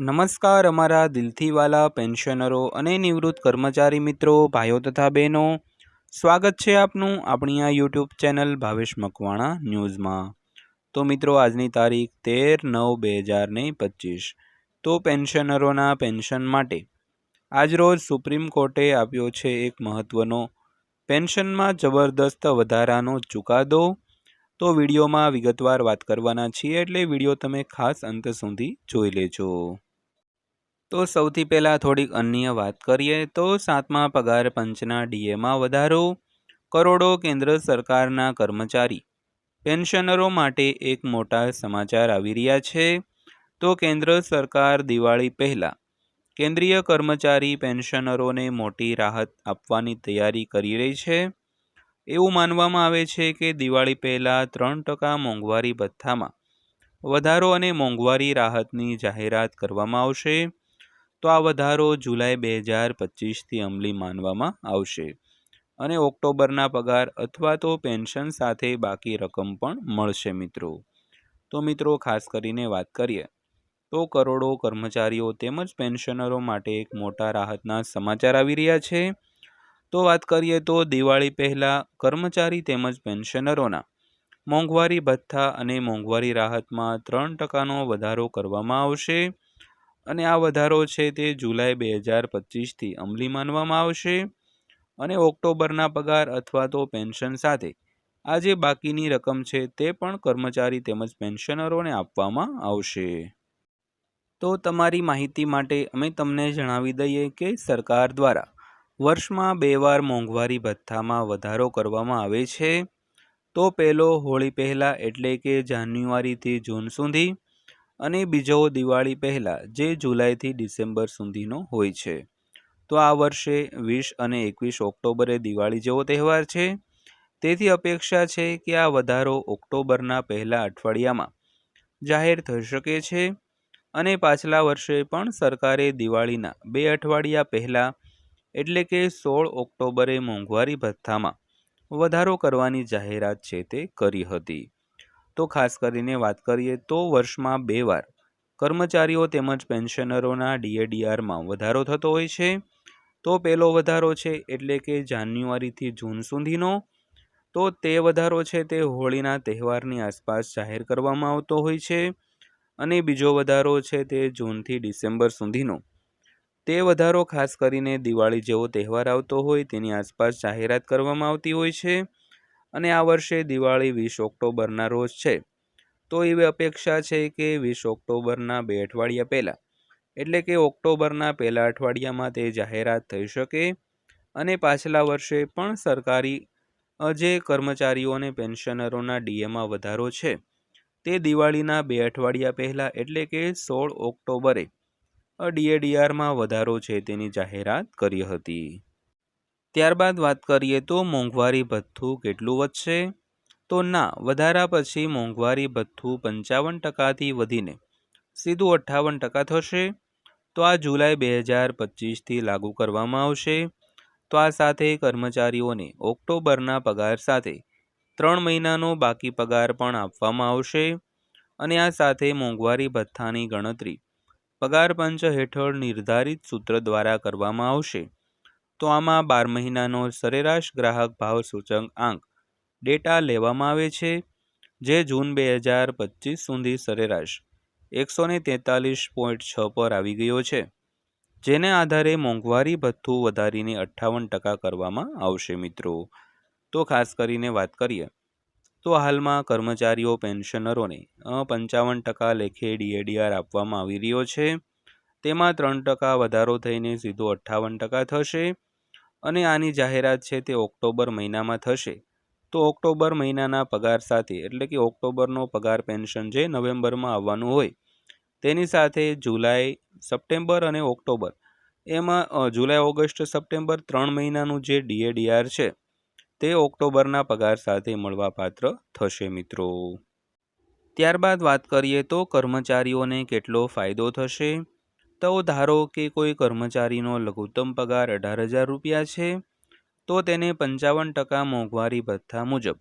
નમસ્કાર, અમારા દિલથીવાલા પેન્શનરો અને નિવૃત્ત કર્મચારી મિત્રો, ભાઈઓ તથા બહેનો. સ્વાગત છે આપનું આપણી આ યુટ્યુબ ચેનલ ભાવેશ મકવાણા ન્યૂઝમાં. તો મિત્રો, આજની તારીખ તેર નવ બે હજાર ને પચીસ. તો પેન્શનરોના પેન્શન માટે આજરોજ સુપ્રીમ કોર્ટે આપ્યો છે એક મહત્ત્વનો પેન્શનમાં જબરદસ્ત વધારાનો ચુકાદો. તો વિડીયોમાં વિગતવાર વાત કરવાના છીએ એટલે વીડિયો તમે ખાસ અંત સુધી જોઈ લેજો. તો સૌથી પહેલાં થોડીક અન્ય વાત કરીએ તો સાતમા પગાર પંચના ડીએમાં વધારો, કરોડો કેન્દ્ર સરકારના કર્મચારી, પેન્શનરો માટે એક મોટા સમાચાર આવી રહ્યા છે. તો કેન્દ્ર સરકાર દિવાળી પહેલાં કેન્દ્રીય કર્મચારી પેન્શનરોને મોટી રાહત આપવાની તૈયારી કરી રહી છે. એવું માનવામાં આવે છે કે દિવાળી પહેલાં ત્રણ ટકા મોંઘવારી ભથ્થામાં વધારો અને મોંઘવારી રાહતની જાહેરાત કરવામાં આવશે. તો આ વધારો જુલાઈ બે હજાર પચીસથી અમલી માનવામાં આવશે. અને ઓક્ટોબરના પગાર અથવા તો પેન્શન સાથે બાકી રકમ પણ મળશે મિત્રો. તો મિત્રો, ખાસ કરીને વાત કરીએ, તો કરોડો કર્મચારીઓ તેમજ પેન્શનરો માટે એક મોટા રાહતના સમાચાર આવી રહ્યા છે. તો વાત કરીએ તો દિવાળી પહેલાં કર્મચારી તેમજ પેન્શનરોના મોંઘવારી ભથ્થા અને મોંઘવારી રાહતમાં ત્રણ ટકાનો વધારો કરવામાં આવશે. અને આ વધારો છે તે જુલાઈ બે હજાર પચીસથી અમલી માનવામાં આવશે અને ઓક્ટોબરના પગાર અથવા તો પેન્શન સાથે. આ જે બાકીની રકમ છે તે પણ કર્મચારી તેમજ પેન્શનરોને આપવામાં આવશે. તો તમારી માહિતી માટે અમે તમને જણાવી દઈએ કે સરકાર દ્વારા વર્ષમાં બે વાર મોંઘવારી ભથ્થામાં વધારો કરવામાં આવે છે. તો પહેલો હોળી પહેલાં એટલે કે જાન્યુઆરીથી જૂન સુધી અને બીજો દિવાળી પહેલાં, જે જુલાઈથી ડિસેમ્બર સુધીનો હોય છે. તો આ વર્ષે વીસ અને એકવીસ ઓક્ટોબરે દિવાળી જેવો તહેવાર છે. તેથી અપેક્ષા છે કે આ વધારો ઓક્ટોબરના પહેલા અઠવાડિયામાં જાહેર થઈ શકે છે અને પાછલા વર્ષે પણ સરકારે દિવાળીના બે અઠવાડિયા પહેલાં, એટલે કે સોળ ઓક્ટોબરે મોંઘવારી ભથ્થામાં વધારો કરવાની જાહેરાત છે તે કરી હતી. તો ખાસ કરીને વાત કરીએ તો વર્ષમાં બે વાર કર્મચારીઓ તેમજ પેન્શનરોના ડીએડીઆરમાં વધારો થતો હોય છે. તો પહેલો વધારો છે એટલે કે જાન્યુઆરીથી જૂન સુધીનો. તો તે વધારો છે તે હોળીના તહેવારની આસપાસ જાહેર કરવામાં આવતો હોય છે અને બીજો વધારો છે તે જૂનથી ડિસેમ્બર સુધીનો. તે વધારો ખાસ કરીને દિવાળી જેવો તહેવાર આવતો હોય તેની આસપાસ જાહેરાત કરવામાં આવતી હોય છે. અને આ વર્ષે દિવાળી વીસ ઓક્ટોબરના રોજ છે. તો એવી અપેક્ષા છે કે વીસ ઓક્ટોબરના બે અઠવાડિયા પહેલાં, એટલે કે ઓક્ટોબરના પહેલા અઠવાડિયામાં તે જાહેરાત થઈ શકે અને પાછલા વર્ષે પણ સરકારી, જે કર્મચારીઓ અને પેન્શનરોના ડીએમાં વધારો છે, તે દિવાળીના બે અઠવાડિયા પહેલાં, એટલે કે સોળ ઓક્ટોબરે ડીએડીઆરમાં વધારો છે તેની જાહેરાત કરી હતી. ત્યારબાદ વાત કરીએ તો મોંઘવારી ભથ્થું કેટલું વધશે? તો ના, વધારા પછી મોંઘવારી ભથ્થું પંચાવન ટકાથી વધીને સીધું અઠ્ઠાવન ટકા થશે. તો આ જુલાઈ બે હજાર પચીસથી લાગુ કરવામાં આવશે. તો આ સાથે કર્મચારીઓને ઓક્ટોબરના પગાર સાથે ત્રણ મહિનાનો બાકી પગાર પણ આપવામાં આવશે. અને આ સાથે મોંઘવારી ભથ્થાની ગણતરી પગાર પંચ હેઠળ નિર્ધારિત સૂત્ર દ્વારા કરવામાં આવશે. તો આમાં બાર મહિનાનો સરેરાશ ગ્રાહક ભાવ સૂચક આંક ડેટા લેવામાં આવે છે, જે જૂન બે હજાર પચીસ સુધી સરેરાશ એકસો ને તેતાલીસ પોઈન્ટ છ પર આવી ગયો છે, જેને આધારે મોંઘવારી ભથ્થું વધારીને અઠ્ઠાવન ટકા કરવામાં આવશે મિત્રો. તો ખાસ કરીને વાત કરીએ, તો હાલમાં કર્મચારીઓ, પેન્શનરોને પંચાવન ટકા લેખે ડીએડીઆર આપવામાં આવી રહ્યો છે, તેમાં ત્રણ ટકા વધારો થઈને સીધો અઠ્ઠાવન ટકા થશે અને આની જાહેરાત છે તે ઓક્ટોબર મહિનામાં થશે. તો ઓક્ટોબર મહિનાના પગાર સાથે, એટલે કે ઓક્ટોબરનો પગાર પેન્શન જે નવેમ્બરમાં આવવાનું હોય, તેની સાથે જુલાઈ, સપ્ટેમ્બર અને ઓક્ટોબર. એમાં જુલાઈ, ઓગસ્ટ, સપ્ટેમ્બર ત્રણ મહિનાનું જે ડીએડીઆર છે, તે ઓક્ટોબરના પગાર સાથે મળવાપાત્ર થશે મિત્રો. ત્યારબાદ વાત કરીએ તો કર્મચારીઓને કેટલો ફાયદો થશે? તો ધારો કે કોઈ કર્મચારીનો લઘુત્તમ પગાર અઢાર હજાર રૂપિયા છે, તો તેને પંચાવન ટકા મોંઘવારી ભથ્થા મુજબ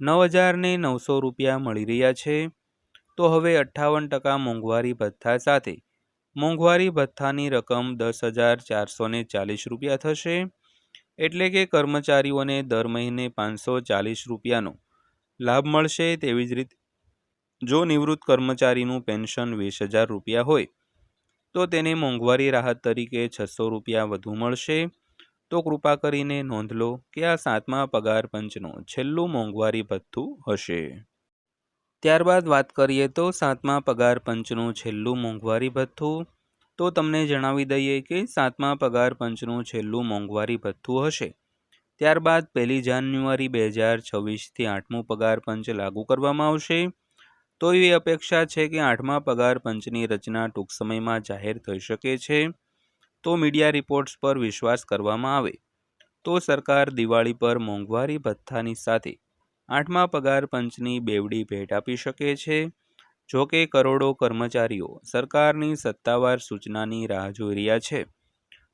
નવ હજારને નવસો રૂપિયા મળી રહ્યા છે. તો હવે અઠ્ઠાવન ટકા મોંઘવારી ભથ્થા સાથે મોંઘવારી ભથ્થાની રકમ દસ હજાર ચારસો ચાલીસ રૂપિયા થશે, એટલે કે કર્મચારીઓને દર મહિને પાંચસો ચાલીસ રૂપિયાનો લાભ મળશે. તેવી જ રીતે જો નિવૃત્ત કર્મચારીનું પેન્શન વીસ હજાર રૂપિયા હોય તો તેને મોંઘવારી રાહત તરીકે છસો રૂપિયા વધુ મળશે. તો કૃપા કરીને નોંધ લો કે આ સાતમા પગાર પંચનું છેલ્લું મોંઘવારી ભથ્થું હશે. ત્યારબાદ વાત કરીએ તો સાતમા પગાર પંચનું છેલ્લું મોંઘવારી ભથ્થું. તો તમને જણાવી દઈએ કે સાતમા પગાર પંચનું છેલ્લું મોંઘવારી ભથ્થું હશે. ત્યારબાદ પહેલી જાન્યુઆરી બે હજાર છવ્વીસથી આઠમું પગાર પંચ લાગુ કરવામાં આવશે. તો એવી અપેક્ષા છે કે આઠમા પગાર પંચની રચના ટૂંક સમયમાં જાહેર થઈ શકે છે. તો મીડિયા રિપોર્ટ્સ પર વિશ્વાસ કરવામાં આવે. તો સરકાર દિવાળી પર મોંઘવારી ભથ્થાની સાથે આઠમા પગાર પંચની બેવડી ભેટ આપી શકે છે. જો કે કરોડો કર્મચારીઓ સરકારની સત્તાવાર સૂચનાની રાહ જોઈ રહ્યા છે.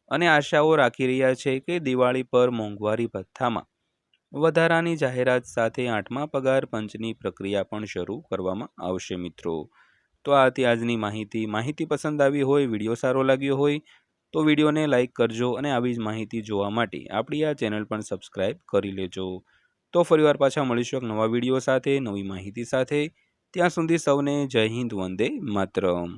અને આશાઓ રાખી રહ્યા છે કે દિવાળી પર મોંઘવારી ભથ્થામાં વધારાની જાહેરાત સાથે આઠમા પગાર પંચની પ્રક્રિયા પણ શરૂ કરવામાં આવશે મિત્રો. તો આ હતી આજની માહિતી. માહિતી પસંદ આવી હોય, વીડિયો સારો લાગ્યો હોય, તો વિડીયોને લાઇક કરજો અને આવી જ માહિતી જોવા માટે આપણી આ ચેનલ પણ સબસ્ક્રાઈબ કરી લેજો. તો ફરીવાર પાછા મળીશું એક નવા વીડિયો સાથે, નવી માહિતી સાથે. ત્યાં સુધી સૌને જય હિન્દ, વંદે માતરમ.